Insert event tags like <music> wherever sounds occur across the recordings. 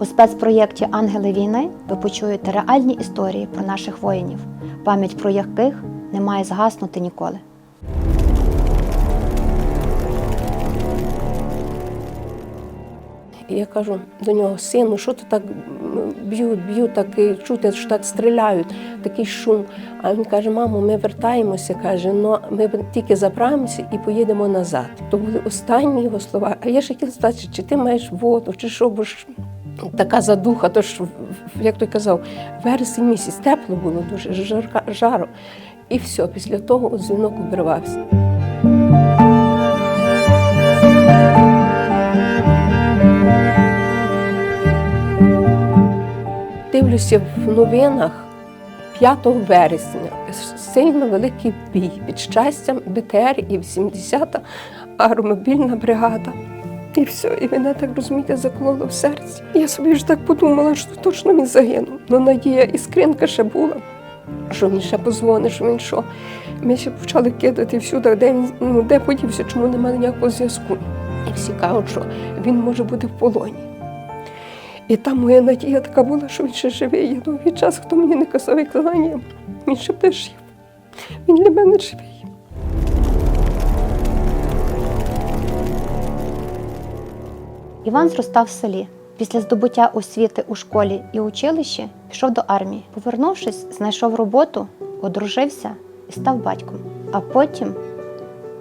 У спецпроєкті Ангели війни ви почуєте реальні історії про наших воїнів, пам'ять про яких не має згаснути ніколи. Я кажу до нього, сину, що ти так б'ють, б'ють, так і чути, що так стріляють, такий шум. А він каже: мамо, ми вертаємося, каже, ну ми тільки заправимося і поїдемо назад. То були останні його слова. А я ж хотіла спитати, чи ти маєш воду, чи що, бо ж така задуха, то ж, як той казав, вересень місяць тепло було дуже, жарка, жаро. І все, після того дзвінок обірвався. Дивлюся в новинах 5 вересня. Сильно великий бій під щастям БТР і 80-та аеромобільна бригада. І все, і мене так розумієте, заклало в серці. Я собі ж так подумала, що точно він загинув. Ну надія іскринка ще була, що він ще позвонить, що він що. Ми ще почали кидати всюди, де він ну, де подівся, чому немає ніякого зв'язку. І всі кажуть, що він може бути в полоні. І там моя надія така була, що він ще живий. Я довгий час, хто мені не казав, як він ще буде жив. Він для мене живий. Іван зростав в селі. Після здобуття освіти у школі і училищі пішов до армії. Повернувшись, знайшов роботу, одружився і став батьком. А потім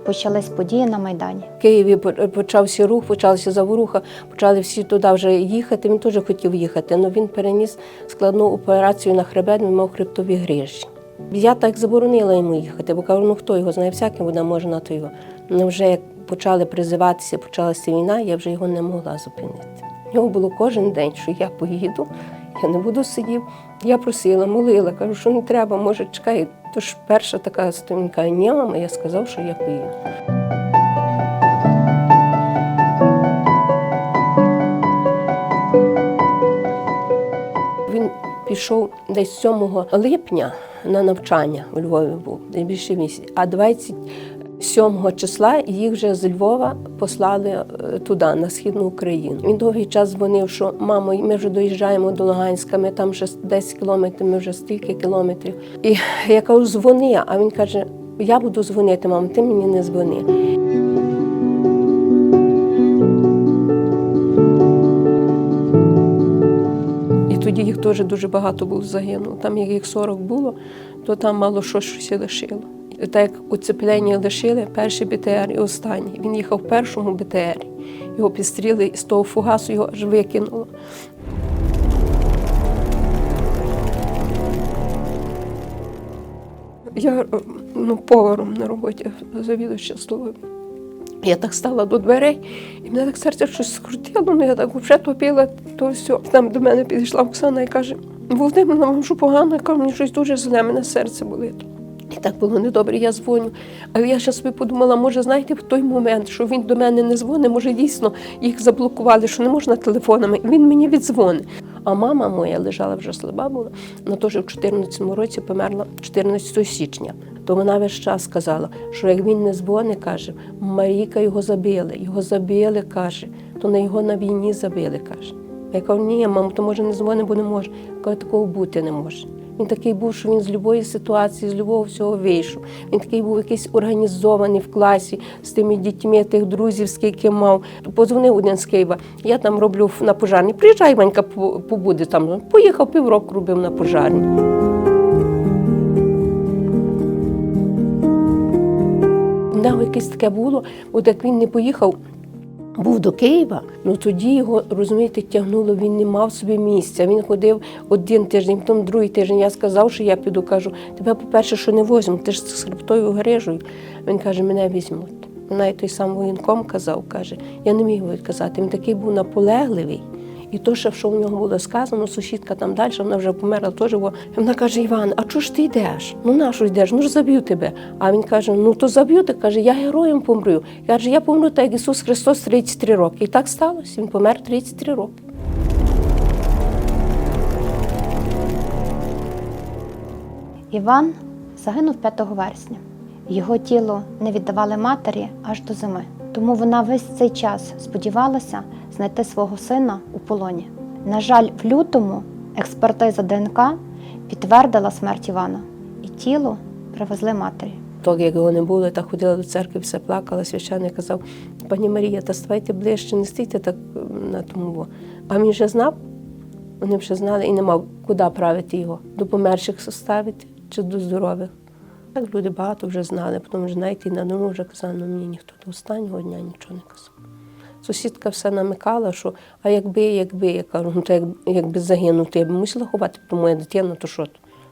почались події на Майдані. В Києві почався рух, почалася заворуха, почали всі туди вже їхати. Він теж хотів їхати, але він переніс складну операцію на хребет, він мав хребтові грижі. Я так заборонила йому їхати, бо кажу, ну хто його знає, всяким буде можна то його. Ну вже як почали призиватися, почалася війна, я вже його не могла зупинити. У нього було кожен день, що я поїду, я не буду сидів. Я просила, молила, кажу, що не треба, може, чекай. Тож перша така сторінка ні, мама, я сказав, що я поїду. Він пішов десь 7 липня на навчання у Львові був, десь більше місяць. А 27 числа їх вже з Львова послали е, туди, на східну Україну. Він довгий час дзвонив, що мамо, ми вже доїжджаємо до Луганська, ми там вже 10 кілометрів, ми вже стільки кілометрів. І <laughs> я кажу, дзвони, а він каже: я буду дзвонити, мамо, ти мені не дзвони. І тоді їх теж дуже багато було загинуло. Там як їх 40 було, то там мало що і лишило. Так як уцеплення лишили, перший БТР і останній. Він їхав в першому БТР. Його підстріли і з того фугасу його аж викинуло. Я е, ну, поваром на роботі завідувача столовою. Я так стала до дверей, і мене так серце щось скрутило, ну я так вже топила, то все. Там до мене підійшла Оксана і каже: Володимир, вам що погано? Я мені щось дуже зле, мене серце болить. І так було недобре, я дзвоню. А я ще собі подумала, може, знаєте, в той момент, що він до мене не дзвонить, може, дійсно їх заблокували, що не можна телефонами. Він мені віддзвонить. А мама моя лежала вже слаба була, вона теж в 14 році померла 14 січня. То вона весь час сказала, що як він не дзвонить, каже, Марійка його забили, його забили, каже, то на його на війні забили, каже. Я кажу, ні, мамо, то може не дзвонить, бо не може. Я кажу, такого бути не може. Він такий був, що він з любої ситуації, з любого всього вийшов. Він такий був якийсь організований в класі з тими дітьми, тих друзів, скільки мав. Позвонив один з Києва. Я там роблю на пожарні. Приїжджай, Ванька, по- побуде там. Поїхав півроку робив на пожарні. Нього якесь таке було, от як він не поїхав. Був до Києва, ну тоді його, розумієте, тягнуло, він не мав собі місця. Він ходив один тиждень, потім другий тиждень. Я сказав, що я піду, кажу, тебе, по-перше, що не возьму, ти ж з хребтою грижою. Він каже, мене візьмуть. Навіть той сам воєнком казав, каже, я не міг відказати. Він такий був наполегливий. І то, що в нього було сказано, сусідка там далі, вона вже померла теж. вона каже: Іван, а чого ж ти йдеш? Ну на що йдеш? Ну ж заб'ю тебе. А він каже: Ну то заб'ю, ти каже, я героєм помру. Каже, я помру так, як Ісус Христос 33 роки. І так сталося. Він помер 33 роки. Іван загинув 5 вересня. Його тіло не віддавали матері аж до зими. Тому вона весь цей час сподівалася знайти свого сина у полоні. На жаль, в лютому експертиза ДНК підтвердила смерть Івана, і тіло привезли матері. Так як його не було, я так ходила до церкви, все плакала, священник казав, пані Марія, та ставайте ближче, не стійте так на тому. А він вже знав, вони вже знали і не мав, куди правити його, до померших составити чи до здорових. Так люди багато вже знали, потім вже навіть і на дому вже казали, ну мені ніхто до останнього дня нічого не казав. Сусідка все намикала, що а якби, якби, я кажу, ну то як, якби загинути, я б мусила ховати про мою дитину, то що?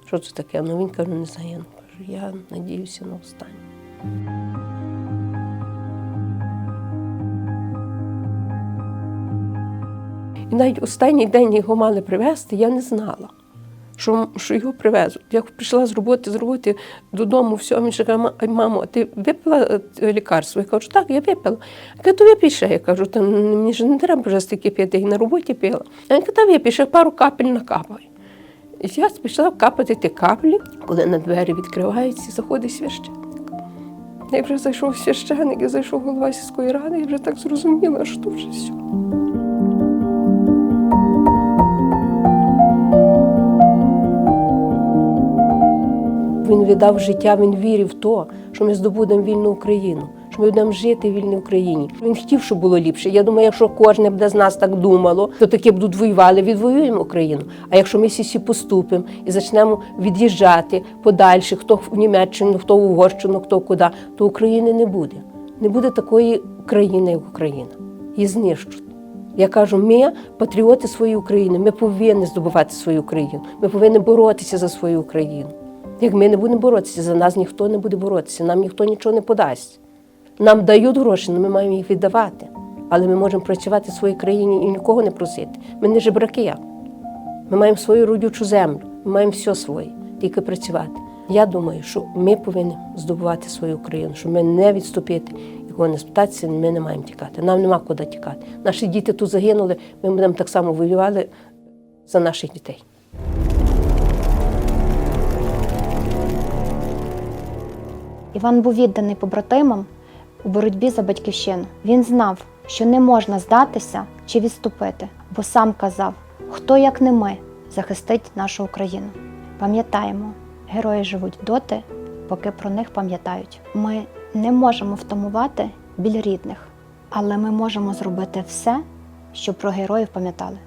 Що це таке? Ну він каже, не загинув. Кажу, я надіюся на останнє. І навіть останній день його мали привезти, я не знала, що, що його привезуть. Я прийшла з роботи, з роботи додому, все, він ще каже, мамо, ти випила е, лікарство? Я кажу, так, я випила. Я кажу, то випій ще. Я кажу, та мені ж не треба вже стільки пити, і на роботі пила. А він каже, та випій, ще пару капель накапай. І я пішла капати ті каплі, коли на двері відкриваються, заходить священник. Як вже зайшов священник, і зайшов голова сільської ради, я вже так зрозуміла, що вже все. Він віддав життя, він вірив в то, що ми здобудемо вільну Україну, що ми будемо жити в вільній Україні. Він хотів, щоб було ліпше. Я думаю, якщо кожне б з нас так думало, то таке будуть воювали, відвоюємо Україну. А якщо ми всі поступимо і почнемо від'їжджати подальше, хто в Німеччину, хто в Угорщину, хто куди, то України не буде. Не буде такої країни, як Україна. Її знищуть. Я кажу, ми патріоти своєї України, ми повинні здобувати свою країну. Ми повинні боротися за свою Україну. Як ми не будемо боротися, за нас ніхто не буде боротися, нам ніхто нічого не подасть. Нам дають гроші, але ми маємо їх віддавати. Але ми можемо працювати в своїй країні і нікого не просити. Ми не жебраки. Ми маємо свою родючу землю, ми маємо все своє, тільки працювати. Я думаю, що ми повинні здобувати свою країну, щоб ми не відступити, якого не спитатися, ми не маємо тікати. Нам нема куди тікати. Наші діти тут загинули, ми будемо так само воювати за наших дітей. Іван був відданий побратимам у боротьбі за батьківщину. Він знав, що не можна здатися чи відступити, бо сам казав, хто як не ми захистить нашу Україну. Пам'ятаємо, герої живуть доти, поки про них пам'ятають. Ми не можемо втамувати біль рідних, але ми можемо зробити все, щоб про героїв пам'ятали.